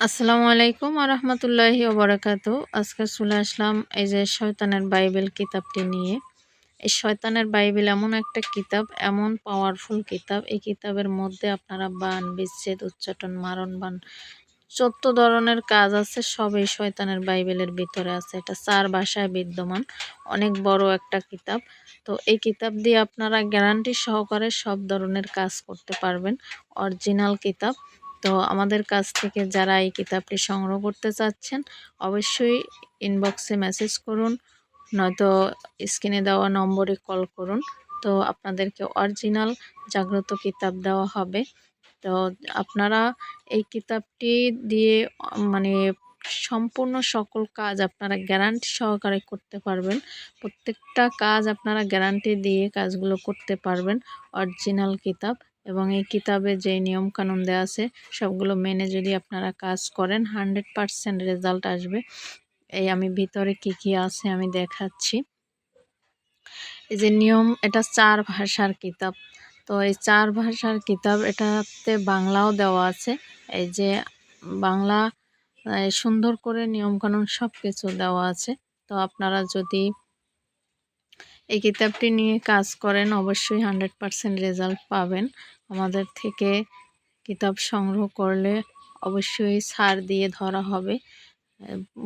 আসসালামু আলাইকুম আরহামতুল্লাহি ওবরাকাত আজকে চলে আসলাম এই যে শয়তানের বাইবেল কিতাবটি নিয়ে। এই শয়তানের বাইবেল এমন একটা কিতাব, এমন পাওয়ারফুল কিতাব। এই কিতাবের মধ্যে আপনারা বান, বিচ্ছেদ, উচ্চাটন মারণ বান চোদ্দ ধরনের কাজ আছে সব এই শয়তানের বাইবেলের ভিতরে আছে। এটা চার ভাষায় বিদ্যমান, অনেক বড় একটা কিতাব। তো এই কিতাব দিয়ে আপনারা গ্যারান্টি সহকারে সব ধরনের কাজ করতে পারবেন। অরিজিনাল কিতাব তো আমাদের কাছ থেকে যারা এই কিতাবটি সংগ্রহ করতে চাচ্ছেন, অবশ্যই ইনবক্সে মেসেজ করুন, নয়তো স্ক্রিনে দেওয়া নম্বরে কল করুন। তো আপনাদেরকে অরিজিনাল জাগ্রত কিতাব দেওয়া হবে। তো আপনারা এই কিতাবটি দিয়ে মানে সম্পূর্ণ সকল কাজ আপনারা গ্যারান্টি সহকারে করতে পারবেন। প্রত্যেকটা কাজ আপনারা গ্যারান্টি দিয়ে কাজগুলো করতে পারবেন অরিজিনাল কিতাব। এবং এই কিতাবে যে নিয়মকানুন দেওয়া আছে, সবগুলো মেনে যদি আপনারা কাজ করেন, হান্ড্রেড পারসেন্ট রেজাল্ট আসবে। এই আমি ভিতরে কি কি আছে আমি দেখাচ্ছি। এই যে নিয়ম, এটা চার ভাষার কিতাব। তো এই চার ভাষার কিতাব, এটাতে বাংলাও দেওয়া আছে। এই যে বাংলা সুন্দর করে নিয়মকানুন সব কিছু দেওয়া আছে। তো আপনারা যদি এই কিতাবটি নিয়ে কাজ করেন অবশ্যই হান্ড্রেড পারসেন্ট রেজাল্ট পাবেন। আমাদের থেকে কিতাব সংগ্রহ করলে অবশ্যই ছাড় দিয়ে ধরা হবে।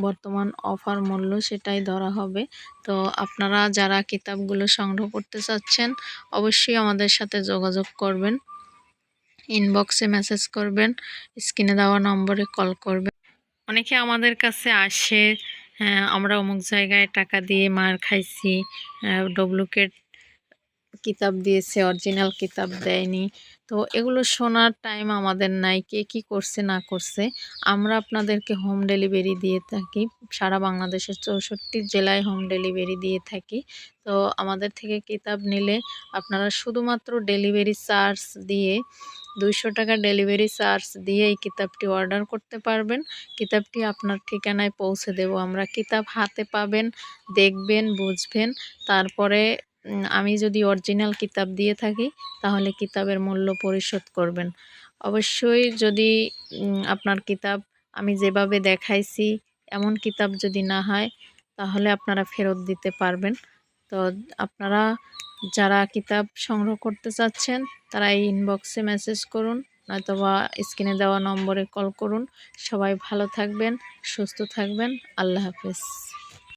বর্তমান অফার মূল্য সেটাই ধরা হবে। তো আপনারা যারা কিতাবগুলো সংগ্রহ করতে চাচ্ছেন, অবশ্যই আমাদের সাথে যোগাযোগ করবেন। ইনবক্সে মেসেজ করবেন, স্ক্রিনে দেওয়া নম্বরে কল করবেন। অনেকে আমাদের কাছে আসে আমরা অমুক জায়গায় টাকা দিয়ে মার খাইছি ডুপ্লিকেট কিতাব দিয়েছে অরিজিনাল কিতাব দেয়নি। তো এগুলো শোনার টাইম আমাদের নাই, কে কি করছে, না করছে। আমরা আপনাদেরকে হোম ডেলিভারি দিয়ে থাকি। সারা বাংলাদেশের চৌষট্টি জেলায় হোম ডেলিভারি দিয়ে থাকি। তো আমাদের থেকে কিতাব নিলে আপনারা শুধুমাত্র ডেলিভারি চার্জ দিয়ে দুইশো টাকা ডেলিভারি চার্জ দিয়ে এই কিতাবটি অর্ডার করতে পারবেন। কিতাবটি আপনার ঠিকানায় পৌঁছে দেব। আমরা কিতাব হাতে পাবেন, দেখবেন, বুঝবেন। তারপরে আমি যদি অরিজিনাল কিতাব দিয়ে থাকি, তাহলে কিতাবের মূল্য পরিশোধ করবেন। অবশ্যই যদি আপনার কিতাব আমি যেভাবে দেখাইছি, এমন কিতাব যদি না হয়, তাহলে আপনারা ফেরত দিতে পারবেন। তো আপনারা যারা কিতাব সংগ্রহ করতে চাচ্ছেন, তারা এই ইনবক্সে মেসেজ করুন, নয়তোবা স্ক্রিনে দেওয়া নম্বরে কল করুন। সবাই ভালো থাকবেন, সুস্থ থাকবেন। আল্লাহ হাফেজ।